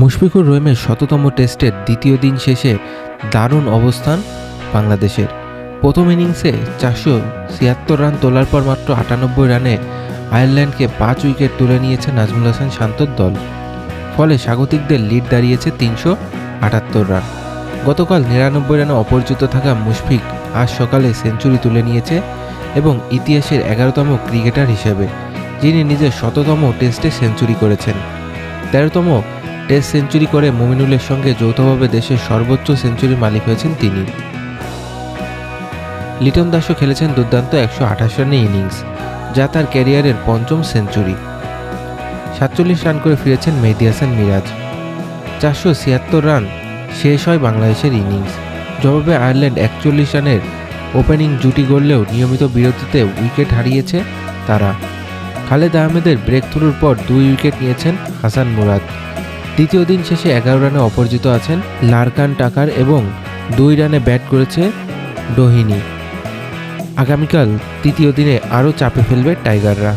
মুশফিকুর রহিমের শততম টেস্টের দ্বিতীয় দিন শেষে দারুণ অবস্থান বাংলাদেশের। প্রথম ইনিংসে চারশো ছিয়াত্তর রান তোলার পর মাত্র আটানব্বই রানে আয়ারল্যান্ডকে পাঁচ উইকেট তুলে নিয়েছে নাজমুল হাসান শান্তর দল। ফলে স্বাগতিকদের লিড দাঁড়িয়েছে তিনশো আটাত্তর রান। গতকাল নিরানব্বই রানে অপরিচিত থাকা মুশফিক আজ সকালে সেঞ্চুরি তুলে নিয়েছে এবং ইতিহাসের এগারোতম ক্রিকেটার হিসেবে, যিনি নিজের শততম টেস্টে সেঞ্চুরি করেছেন। তেরোতম টেস্ট সেঞ্চুরি করে মুমিনুলের সঙ্গে যৌথভাবে দেশের সর্বোচ্চ সেঞ্চুরি মালিক হয়েছেন তিনি। লিটন দাসও খেলেছেন দুর্দান্ত একশো আঠাশ রানের ইনিংস, যা তার ক্যারিয়ারের পঞ্চম সেঞ্চুরি। সাতচল্লিশ রান করে ফিরেছেন মেহেদি হাসান মিরাজ। চারশো ছিয়াত্তর রান শেষ হয় বাংলাদেশের ইনিংস। জবাবে আয়ারল্যান্ড একচল্লিশ রানের ওপেনিং জুটি গড়লেও নিয়মিত বিরতিতে উইকেট হারিয়েছে তারা। খালেদ আহমেদের ব্রেক থ্রুর পর দুই উইকেট নিয়েছেন হাসান মুরাদ। দ্বিতীয় দিন শেষে এগারো রানে অপরাজিত আছেন লারকান টাকার এবং দুই রানে ব্যাট করেছে ডোহিনী আগামীকাল তৃতীয় দিনে আরও চাপে ফেলবে টাইগাররা।